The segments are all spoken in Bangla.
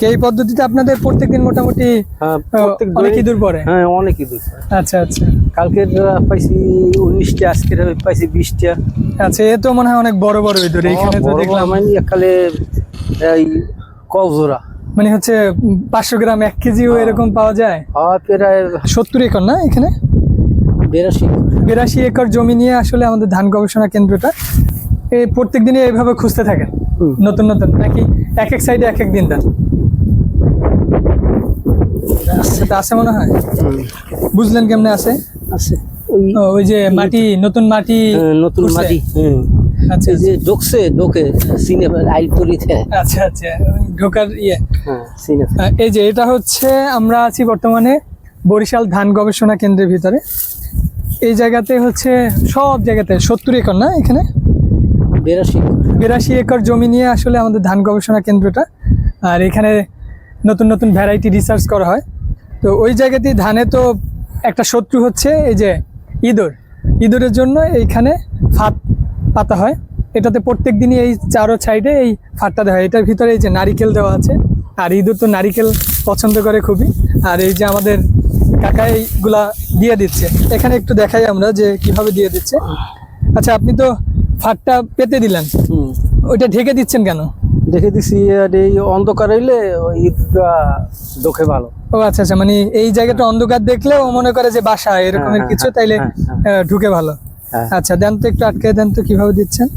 যাক এই পদ্ধতিতে আপনাদের প্রত্যেকদিন মোটামুটি হ্যাঁ অনেক ইঁদুর পরে হ্যাঁ অনেক ইঁদুর আচ্ছা আচ্ছা। কালকের পাইছি উনিশটা আজকের পাইছি বিশটা। আচ্ছা এ তো মনে হয় অনেক বড় বড় ইঁদুর। এইখানে তো দেখলাম মানে একালে এই কজোরা মানে হচ্ছে পাঁচশো গ্রাম এক কেজিও এরকম পাওয়া যায়? প্রায় সত্তর একর না এখানে? বিরাশি বিরাশি একর জমি নিয়ে আসলে আমাদের ধান গবেষণা কেন্দ্রটা এই প্রত্যেক দিনই এইভাবে খুঁজতে থাকেন। নতুন নতুন। নাকি এক এক সাইডে এক এক দিন দেন? সেটা আছে মনে হয়? বুঝলেন কেমনে আছে আছে ওই যে মাটি নতুন মাটি নতুন মাটি আচ্ছা যে ডোকছে ডোকে সিনে আইল আচ্ছা আচ্ছা ঢোকার ইয়ে। হ্যাঁ এই যে এটা হচ্ছে আমরা আছি বর্তমানে বরিশাল ধান গবেষণা কেন্দ্রের ভিতরে। এই জায়গাতে হচ্ছে সব জায়গাতে সত্তর একর না এখানে? বিরাশি বিরাশি একর জমি নিয়ে আসলে আমাদের ধান গবেষণা কেন্দ্রটা। আর এখানে নতুন নতুন ভ্যারাইটি রিসার্চ করা হয়। তো ওই জায়গাতেই ধানে তো একটা শত্রু হচ্ছে এই যে ইঁদুর। ইঁদুরের জন্য এইখানে ফাঁদ পাতা হয়। এটাতে প্রত্যেক দিনই এই চারো সাইডে এই ফাঁদটা দেওয়া হয়। এটার ভিতরে এই যে নারিকেল দেওয়া আছে। আর ইঁদুর তো নারিকেল পছন্দ করে খুবই। আর এই যে আমাদের কাকা এইগুলা দিয়ে দিচ্ছে। এখানে একটু দেখাই আমরা যে কীভাবে দিয়ে দিচ্ছে। আচ্ছা আপনি তো ফাঁদটা পেতে দিলেন। ওইটা ঢেকে দিচ্ছেন কেন? দেখে দিছি আর এই অন্ধকার হইলে ঈদটা ডোকে ভালো। ও আচ্ছা আচ্ছা মানে এই জায়গাটা অন্ধকার দেখলে ও মনে করে যে বাসা এরকমের হ্যাঁ, কিছু হ্যাঁ, তাইলে হ্যাঁ, আহ, ঢুকে ভালো। হ্যাঁ। আচ্ছা দেন তো একটু আটকে দেন তো কীভাবে দিচ্ছেন?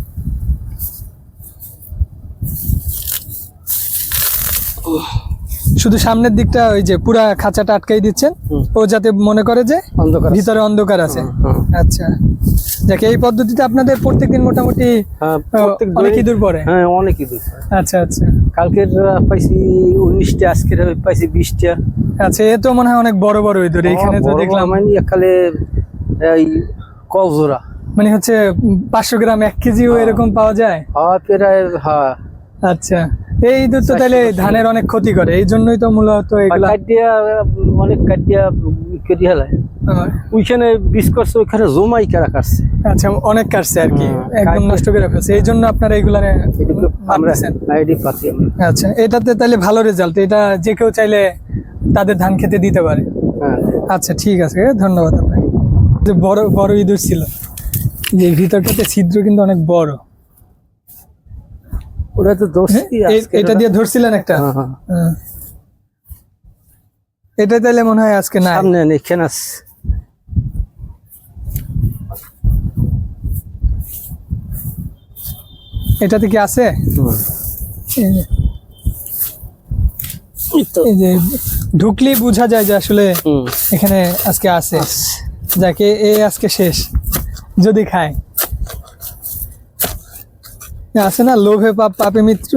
শুধু সামনের দিকটা ওই যে পুরা খাঁচাটা আটকাই দিচ্ছেন। ও যাতে মনে করে যে অন্ধকার ভিতরে অন্ধকার আছে। আচ্ছা। যাক এই পদ্ধতিতে আপনাদের প্রত্যেকদিন মোটামুটি হ্যাঁ অনেক ইঁদুর পরে হ্যাঁ অনেক ইঁদুর আচ্ছা আচ্ছা। কালকের পাইছি উনিশটা আজকের পাইছি বিশটা। আচ্ছা এ তো মনে হয় অনেক বড় বড় ইঁদুর। এখানে তো দেখলাম। মানে একালে এই কজোরা মানে হচ্ছে পাঁচশো গ্রাম এক কেজিও এরকম পাওয়া যায়? প্রায় হ্যাঁ। আচ্ছা। এই ইঁদুর তো তাহলে ধানের অনেক ক্ষতি করে এই জন্যই তো মূলত এগুলা কাটিয়া অনেক কাটিয়া কেটে হেলায় ওইখানে বিষ করছে ওইখানে জমাই কেরা কাটছে। আচ্ছা অনেক কাটছে আর কি একদম নষ্ট করে ফেলছে এই জন্য আপনারা এগুলারে আমরা আইডি পাচ্ছি আচ্ছা এটাতে তাহলে ভালো রেজাল্ট এটা যে কেউ চাইলে তাদের ধান খেতে দিতে পারে। হ্যাঁ। আচ্ছা ঠিক আছে ধন্যবাদ আপনাকে। যে বড় বড় ইঁদুর ছিল যে ভিতরটাতে ছিদ্র কিন্তু অনেক বড়। ওরা তো দোষ হ্যাঁ, এটা দিয়ে ধরছিলেন একটা? হ্যাঁ, হ্যাঁ। এটা তাহলে মনে হয় আজকে নাই। সামনে এখানে আছে। এটাতে কি আছে? হুম। এই যে- ঢুকলেই বোঝা যায় যে আসলে এখানে আজকে আছে। যাকে এ আজকে শেষ। যদি খায়। আছে না লোভে পাপ পাপে মিত্র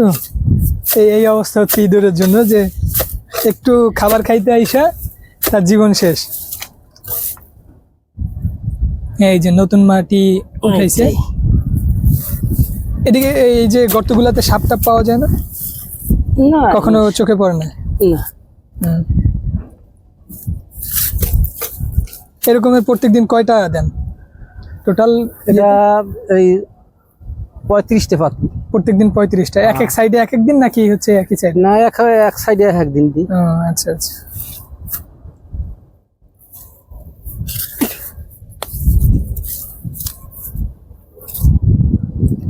এই এই অবস্থা হচ্ছে ইঁদুরের জন্য যে একটু খাবার খাইতে আইসা তার জীবন শেষ। এই যে নতুন মাটি উঠাইছে। এদিকে এই যে গর্তগুলাতে সাপ টাপ পাওয়া যায় না? না। কখনো চোখে পড়ে না? না। এরকমের প্রত্যেকদিন কয়টা দেন? টোটাল এটা এই পঁয়ত্রিশটা পাত প্রত্যেকদিন পঁয়ত্রিশটা। এক এক সাইডে এক এক দিন নাকি হচ্ছে একই সাইড না এক এক সাইডে এক একদিন দিই। ও আচ্ছা আচ্ছা।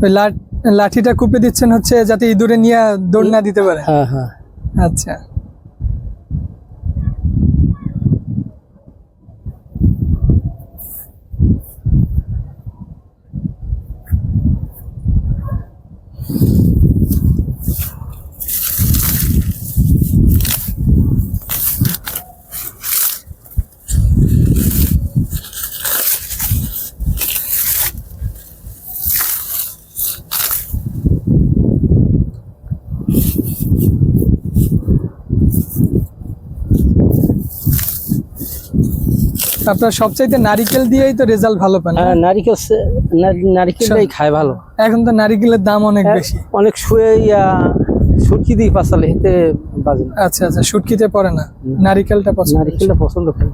লাঠ- লাঠিটা কুপে দিচ্ছেন হচ্ছে যাতে ইঁদুরে নিয়ে দৌড় না দিতে পারে। হ্যাঁ হ্যাঁ। আচ্ছা। আপনার সবচাইতে নারিকেল দিয়েই তো রেজাল্ট ভালো পান হ্যাঁ নারিকেল নারিকেলটাই খায় ভালো। এখন তো নারিকেলের দাম অনেক বেশি। অনেক শুয়ে সুটকি দিয়ে পাশালে হেঁটে বাজে আচ্ছা আচ্ছা শুটকিতে পড়ে না। নারিকেলটা পছন্দ নারিকেলটা পছন্দ করে।